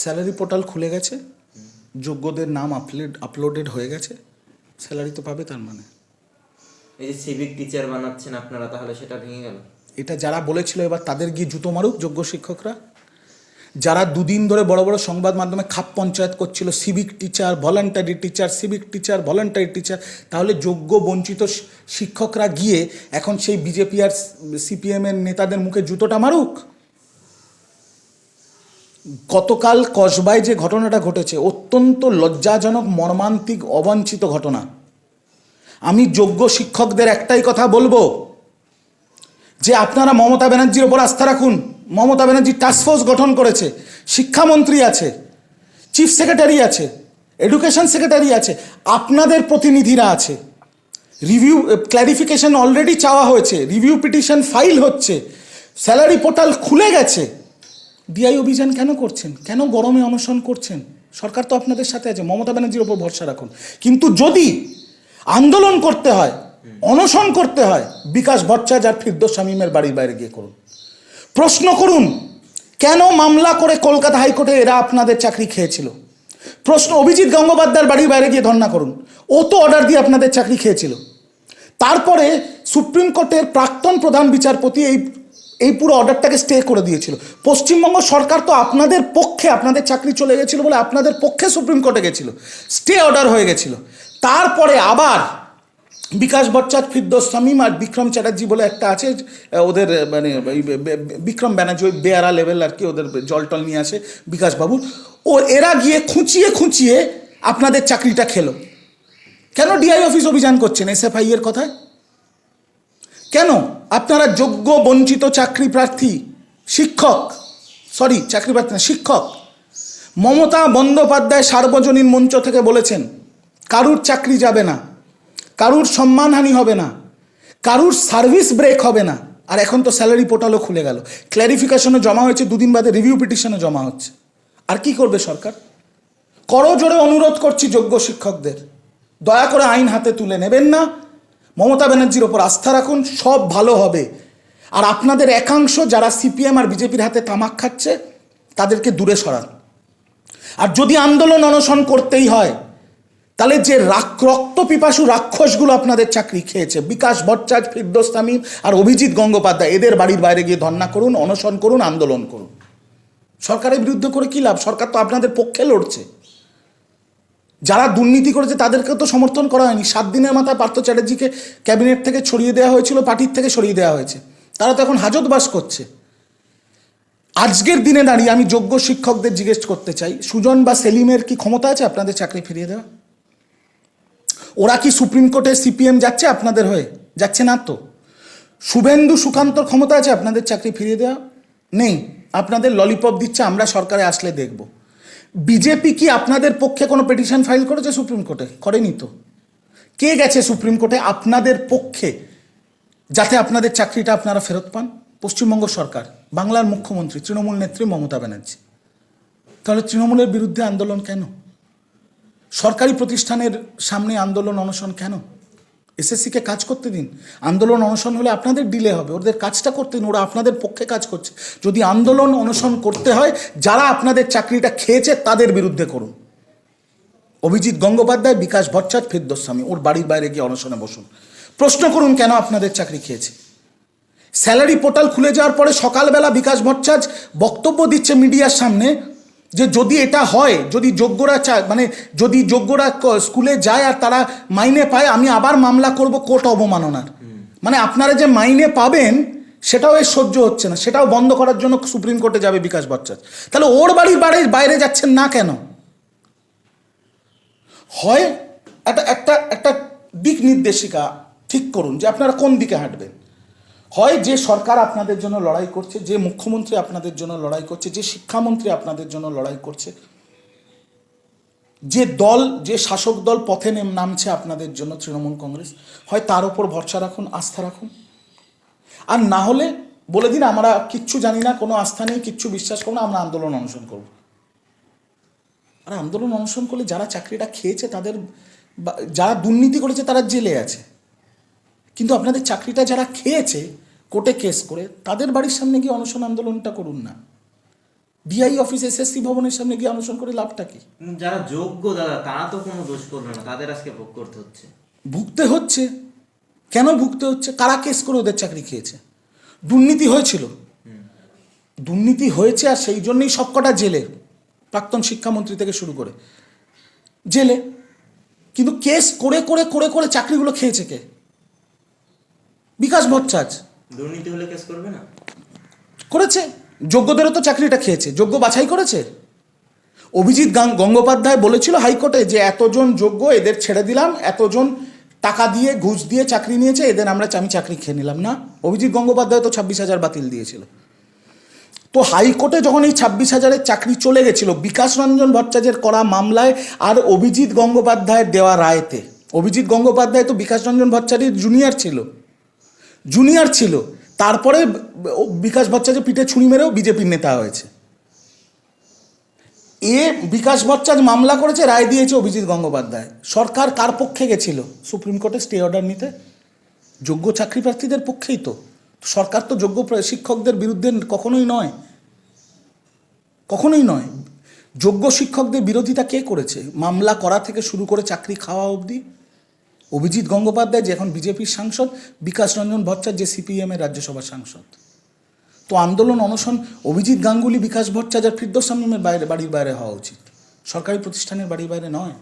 Salary portal খুলে গেছে। যোগ্যদের নাম আপলোড আপলোডেড হয়ে গেছে। স্যালারি তো পাবে তার মানে। এই যে সিভিক টিচার বানাচ্ছেন আপনারা তাহলে সেটা ভেঙে গেল? এটা যারা বলেছিল এবার তাদের গিয়ে জুতো মারুক যোগ্য শিক্ষকরা। যারা দুদিন ধরে বড় বড় সংবাদ মাধ্যমে খাপ পঞ্চায়েত করছিল civic teacher voluntary teacher civic teacher voluntary teacher তাহলে যোগ্য বঞ্চিত শিক্ষকরা গিয়ে এখন সেই বিজেপি আর সিপিএমের নেতাদের মুখে জুতোটা মারুক? গতকাল কসবায় যে ঘটনাটা ঘটেছে, অত্যন্ত লজ্জাজনক, মর্মান্তিক, অবাঞ্ছিত ঘটনা। আমি যোগ্য শিক্ষকদের একটাই কথা বলব, যে আপনারা মমতা ব্যানার্জির ওপর আস্থা রাখুন। মমতা ব্যানার্জি টাস্কফোর্স গঠন করেছে, শিক্ষামন্ত্রী আছে চিফ সেক্রেটারি আছে এডুকেশন সেক্রেটারি আছে, আপনাদের প্রতিনিধিরা আছে। রিভিউ ক্ল্যারিফিকেশন অলরেডি চাওয়া হয়েছে রিভিউ পিটিশন ফাইল হচ্ছে স্যালারি পোর্টাল খুলে গেছে। ডিআই অভিযান কেন করছেন? কেন গরমে অনশন করছেন? সরকার তো আপনাদের সাথে আছে, মমতা ব্যানার্জির ওপর ভরসা রাখুন। কিন্তু যদি আন্দোলন করতে হয়, অনশন করতে হয়, বিকাশ ভট্টাচার্য আর ফিরদোস শামীমের বাড়ির বাইরে গিয়ে করুন। প্রশ্ন করুন, কেন মামলা করে কলকাতা হাইকোর্টে এরা আপনাদের চাকরি খেয়েছিল? প্রশ্ন অভিজিৎ গঙ্গোপাধ্যায়ের বাড়ির বাইরে গিয়ে ধর্ণা করুন। ও তো অর্ডার দিয়ে আপনাদের চাকরি খেয়েছিল। তারপরে সুপ্রিম কোর্টের প্রাক্তন প্রধান বিচারপতি এই এই পুরো অর্ডারটাকে স্টে করে দিয়েছিল। পশ্চিমবঙ্গ সরকার তো আপনাদের পক্ষে আপনাদের চাকরি চলে গেছিল বলে আপনাদের পক্ষে সুপ্রিম কোর্টে গেছিল। স্টে অর্ডার হয়ে গেছিল। তারপরে আবার বিকাশ ভট্টাচার্য, ফিরদোস শামীম আর বিক্রম চ্যাটার্জি বলে একটা আছে ওদের মানে বিক্রম ব্যানার্জি, ওই বেয়ারা লেভেল আর কি ওদের জল টল নিয়ে আসে বিকাশবাবু ও, এরা গিয়ে খুঁচিয়ে খুঁচিয়ে আপনাদের চাকরিটা খেলো। কেন ডিআই অফিস অভিযান করছেন? এসএফআই এর কথায়? কেন? আপনারা যোগ্য, বঞ্চিত, চাকরি প্রার্থী, শিক্ষক সরি চাকরি প্রার্থী না, শিক্ষক, মমতা বন্দ্যোপাধ্যায় সার্বজনীন মঞ্চ থেকে বলেছেন, কারুর চাকরি যাবে না, কারুর সম্মানহানি হবে না, কারুর সার্ভিস ব্রেক হবে না। আর এখন তো স্যালারি পোর্টালও খুলে গেল। ক্ল্যারিফিকেশনও জমা হয়েছে, দুদিন বাদে রিভিউ পিটিশনও জমা হচ্ছে। আর কি করবে সরকার? করজোড়ে অনুরোধ করছি যোগ্য শিক্ষকদের। দয়া করে আইন হাতে তুলে নেবেন না। মমতা ব্যানার্জির ওপর আস্থা রাখুন, সব ভালো হবে। আর আপনাদের একাংশ যারা সিপিএম আর বিজেপির হাতে তামাক খাচ্ছে, তাদেরকে দূরে সরান। আর যদি আন্দোলন অনশন করতেই হয়, তাহলে যে রাক রক্ত পিপাসু রাক্ষসগুলো আপনাদের চাকরি খেয়েছে, বিকাশ ভট্টাচার্য, ফিরদোস তামিম আর অভিজিৎ গঙ্গোপাধ্যায়, এদের বাড়ির বাইরে গিয়ে ধর্ণা করুন, অনশন করুন, আন্দোলন করুন। সরকারের বিরুদ্ধে করে কী লাভ? সরকার তো আপনাদের পক্ষে লড়ছে। যারা দুর্নীতি করেছে তাদেরকে তো সমর্থন করা হয়নি। সাত দিনের মাথায় পার্থ চ্যাটার্জিকে ক্যাবিনেট থেকে ছড়িয়ে দেওয়া হয়েছিল, পার্টির থেকে সরিয়ে দেওয়া হয়েছে। তারা তো এখন হাজতবাস করছে। আজকের দিনে দাঁড়িয়ে আমি যোগ্য শিক্ষকদের জিজ্ঞেস করতে চাই, সুজন বা সেলিমের কি ক্ষমতা আছে আপনাদের চাকরি ফিরিয়ে দেওয়া ওরা কি সুপ্রিম কোর্টে সিপিএম যাচ্ছে আপনাদের হয়ে? যাচ্ছে না তো। শুভেন্দু সুকান্তর ক্ষমতা আছে আপনাদের চাকরি ফিরিয়ে দেওয়া নেই। আপনাদের ললিপপ দিচ্ছে, আমরা সরকারে আসলে দেখব। বিজেপি কি আপনাদের পক্ষে কোনো পিটিশন ফাইল করেছে সুপ্রিম কোর্টে করেনি তো। কে গেছে সুপ্রিম কোর্টে আপনাদের পক্ষে যাতে আপনাদের চাকরিটা আপনারা ফেরত পান? পশ্চিমবঙ্গ সরকার, বাংলার মুখ্যমন্ত্রী, তৃণমূল নেত্রী মমতা ব্যানার্জি। তাহলে তৃণমূলের বিরুদ্ধে আন্দোলন কেন? সরকারি প্রতিষ্ঠানের সামনে আন্দোলন অনশন কেন? এসএসসিকে কাজ করতে দিন। আন্দোলন অনশন হলে আপনাদের ডিলে হবে। ওদের কাজটা করতে দিন। ওরা আপনাদের পক্ষে কাজ করছে। যদি আন্দোলন অনশন করতে হয়, যারা আপনাদের চাকরিটা খেয়েছে, তাদের বিরুদ্ধে করুন। অভিজিৎ গঙ্গোপাধ্যায়, বিকাশ ভট্টাচার্য ফিরদোস্বামী ওর বাড়ির বাইরে গিয়ে অনশনে বসুন। প্রশ্ন করুন, কেন আপনাদের চাকরি খেয়েছে? স্যালারি পোর্টাল খুলে যাওয়ার পরে সকালবেলা বিকাশ ভট্টাচার্য বক্তব্য দিচ্ছে মিডিয়ার সামনে যে যদি এটা হয়, যদি যোগ্যরা চায় মানে যদি যোগ্যরা স্কুলে যায় আর তারা মাইনে পায়, আমি আবার মামলা করব, কোর্ট অবমাননার। মানে আপনারা যে মাইনে পাবেন, সেটাও এর সহ্য হচ্ছে না। সেটাও বন্ধ করার জন্য সুপ্রিম কোর্টে যাবে বিকাশ ভট্টাচার্য। তাহলে ওর বাড়ির বাইরে বাইরে যাচ্ছেন না কেন? হয়, একটা একটা একটা দিক নির্দেশিকা ঠিক করুন যে আপনারা কোন দিকে হাঁটবেন। হয় যে সরকার আপনাদের জন্য লড়াই করছে, যে মুখ্যমন্ত্রী আপনাদের জন্য লড়াই করছে, যে শিক্ষামন্ত্রী আপনাদের জন্য লড়াই করছে, যে দল, যে শাসক দল পথে নেম, নামছে আপনাদের জন্য তৃণমূল কংগ্রেস, হয় তার উপর ভরসা রাখুন, আস্থা রাখুন। আর না হলে বলে দিন, আমরা কিচ্ছু জানি না, কোনো আস্থা নেই, কিচ্ছু বিশ্বাস করব না, আমরা আন্দোলন অনশন করব। আর আন্দোলন অনশন করলে যারা চাকরিটা খেয়েছে, তাদের যারা দুর্নীতি করেছে, তারা জেলে আছে। কিন্তু আপনাদের চাকরিটা যারা খেয়েছে কোর্টে কেস করে তাদের বাড়ির সামনে গিয়ে অনশন আন্দোলনটা করুন না। ডিআই অফিস এসএসসি ভবনের সামনে গিয়ে অনশন করে লাভটা কি? যারা যোগ্য দাদা তারা তো কোনো দোষ করল না তাদের আজকে ভোগ করতে হচ্ছে। ভুগতে হচ্ছে? কেন ভুগতে হচ্ছে? কারা কেস করে ওদের চাকরি খেয়েছে? দুর্নীতি হয়েছিল। দুর্নীতি হয়েছে আর সেই জন্যই সবকটা জেলে প্রাক্তন শিক্ষামন্ত্রী থেকে শুরু করে। জেলে। কিন্তু কেস করে করে করে করে চাকরিগুলো খেয়েছে কে? বিকাশ ভট্টাচার্য দুর্নীতি হলে কেস করবে না? করেছে। যোগ্যদেরও তো চাকরিটা খেয়েছে। যোগ্য বাছাই করেছে। অভিজিৎ গঙ্গোপাধ্যায় বলেছিল হাইকোর্টে যে এতজন যোগ্য এদের ছেড়ে দিলাম এতজন টাকা দিয়ে ঘুষ দিয়ে চাকরি নিয়েছে এদের আমরা আমি চাকরি খেয়ে নিলাম না। অভিজিৎ গঙ্গোপাধ্যায় তো ছাব্বিশ হাজার বাতিল দিয়েছিল। তো হাইকোর্টে যখন এই ছাব্বিশ হাজারের চাকরি চলে গেছিল বিকাশ রঞ্জন ভট্টাচার্যের করা মামলায় আর অভিজিৎ গঙ্গোপাধ্যায়ের দেওয়া রায়তে। অভিজিৎ গঙ্গোপাধ্যায় তো বিকাশ রঞ্জন ভট্টাচার্যের জুনিয়র ছিল। জুনিয়র ছিল। তারপরে বিকাশ ভট্টাচার্য পিঠে ছুরি মেরেও বিজেপির নেতা হয়েছে। এ বিকাশ ভট্টাচার্য মামলা করেছে, রায় দিয়েছে অভিজিৎ গঙ্গোপাধ্যায়। সরকার কার পক্ষে গেছিল? সুপ্রিম কোর্টে স্টে অর্ডার নিতে? যোগ্য চাকরি প্রার্থীদের পক্ষেই তো। সরকার তো যোগ্য শিক্ষকদের বিরুদ্ধে কখনোই নয়। কখনোই নয়। যোগ্য শিক্ষকদের বিরোধিতা কে করেছে? মামলা করা থেকে শুরু করে চাকরি খাওয়া অবধি? অভিজিৎ গঙ্গোপাধ্যায়, যে এখন বিজেপির সাংসদ, বিকাশ রঞ্জন ভট্টাচার্য, যে সিপিএমের রাজ্যসভার সাংসদ। তো আন্দোলন অনশন, অভিজিৎ গাঙ্গুলি, বিকাশ ভট্টাচার্য ফিরদোস শামীমের বাইরে, বাড়ির বাইরে হওয়া উচিত। সরকারি প্রতিষ্ঠানের বাড়ির বাইরে নয়।